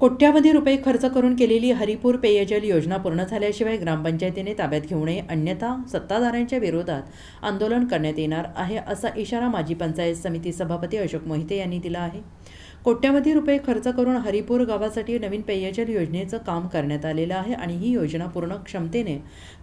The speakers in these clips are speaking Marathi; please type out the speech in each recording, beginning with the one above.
कोट्यावधी रुपये खर्च करून केलेली हरिपूर पेयजल योजना पूर्ण झाल्याशिवाय ग्रामपंचायतीने ताब्यात घेऊ नये अन्यथा सत्ताधाऱ्यांच्या विरोधात आंदोलन करण्यात येणार आहे असा इशारा माजी पंचायत समिती सभापती अशोक मोहिते यांनी दिला आहे. कोट्यावधी रुपये खर्च करून हरिपूर गावासाठी नवीन पेयजल योजनेचं काम करण्यात आलेलं आहे आणि ही योजना पूर्ण क्षमतेने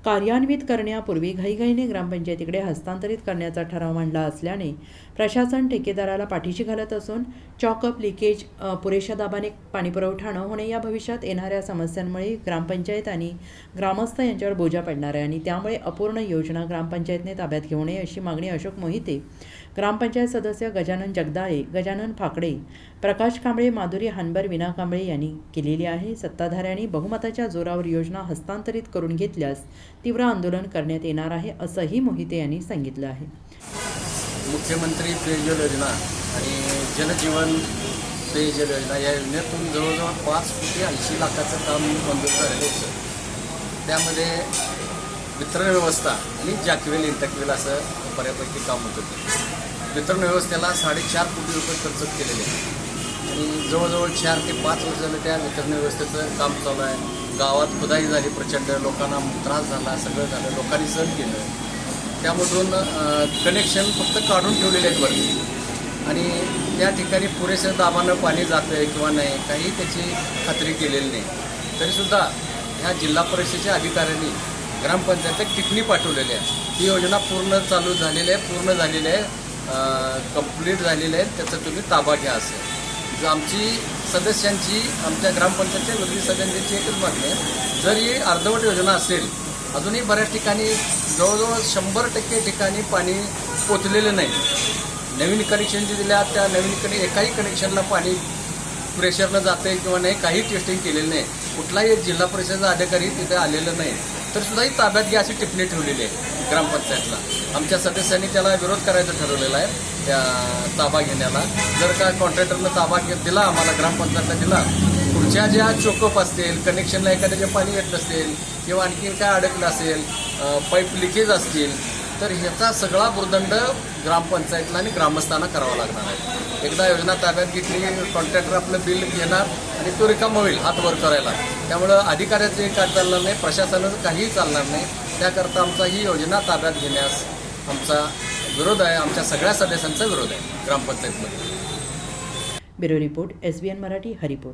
कार्यान्वित करण्यापूर्वी घाईघाईने ग्रामपंचायतीकडे हस्तांतरित करण्याचा ठराव मांडला असल्याने प्रशासन ठेकेदाराला पाठीशी घालत असून चॉकअप लिकेज पुरेशा दाबाने पाणीपुरवठा न होणे या भविष्यात येणाऱ्या समस्यांमुळे ग्रामपंचायत आणि ग्रामस्थ यांच्यावर बोजा पडणार आहे आणि त्यामुळे अपूर्ण योजना ग्रामपंचायतने ताब्यात घेऊ नये अशी मागणी अशोक मोहिते ग्रामपंचायत सदस्य गजानन जगदाळे गजानन फाकडे प्रकाश कांबळे माधुरी हानबर विना कांबळे यांनी केलेली आहे. सत्ताधाऱ्यांनी बहुमताच्या जोरावर योजना हस्तांतरित करून घेतल्यास तीव्र आंदोलन करण्यात येणार आहे असंही मोहिते यांनी सांगितलं आहे. मुख्यमंत्री पेयजल योजना आणि जलजीवन पेयजल योजना या योजनेतून जवळजवळ पाच कोटी ऐंशी लाखाचं काम मंजूर झालेलं होतं त्यामध्ये वितरण व्यवस्था आणि जॅकवेल इंटकवेल असं बऱ्यापैकी काम होतं. वितरण व्यवस्थेला साडेचार कोटी रुपये खर्च केलेले आहे आणि जवळजवळ चार ते पाच वर्ष झालं त्या वितरण व्यवस्थेचं काम चालू आहे. गावात खुदाई झाली प्रचंड लोकांना त्रास झाला सगळं झालं लोकांनी सहन केलं. त्यामधून कनेक्शन फक्त काढून ठेवलेले आहेत वरती. आणि त्या ठिकाणी पुरेशा दाबानं पाणी जातं आहे किंवा नाही काही त्याची खात्री केलेली नाही. तरीसुद्धा ह्या जिल्हा परिषदेच्या अधिकाऱ्यांनी ग्रामपंचायत टिपणी पाठवलेली आहे. ही योजना पूर्ण चालू झालेली आहे पूर्ण झालेली आहे. कंप्लीट झालेले आहे त्याचा तुम्ही ताबा घ्या असेल जर आमची सदस्यांची आमच्या ग्रामपंचायतच्या विरोधी सदस्यांची एकच मागणी आहे. जर ही अर्धवट योजना असेल अजूनही बऱ्याच ठिकाणी जवळजवळ शंभर टक्के ठिकाणी पाणी पोचलेलं नाही. नवीन कनेक्शन जे दिल्या त्या नवीन कने एकाही कनेक्शनला पाणी प्रेशरनं आहे किंवा नाही काही टेस्टिंग केलेलं नाही. कुठलाही जिल्हा परिषदेचा अधिकारी तिथे आलेलं नाही. तर सुद्धाही ताब्यात घ्या अशी टिप्पणी ठेवलेली आहे ग्रामपंचायतला. आमच्या सदस्यांनी त्याला विरोध करायचा ठरवलेला आहे त्या ताबा घेण्याला. जर का कॉन्ट्रॅक्टरनं ताबा दिला आम्हाला ग्रामपंचायतला दिला पुढच्या ज्या चोकअप असतील कनेक्शनला एखाद्याचे पाणी येत नसेल किंवा आणखीन काय अडकलं असेल पाईप लिकेज असतील तर ह्याचा सगळा भूर्दंड ग्रामपंचायतला आणि ग्रामस्थांना करावा लागणार आहे. एकदा योजना ताब्यात घेतली कॉन्ट्रॅक्टर आपलं बिल घेणार आणि तो रिकाम होईल हात वर करायला. त्यामुळं अधिकाऱ्याचे काय चालणार नाही प्रशासनाचं काहीही चालणार नाही. त्याकरता आमचा ही योजना ताब्यात घेण्यास आमचा विरोध आहे आमच्या सगळ्या सदस्यांचा विरोध आहे ग्रामपंचायतमध्ये. Bureau report S B N Marathi Haripur.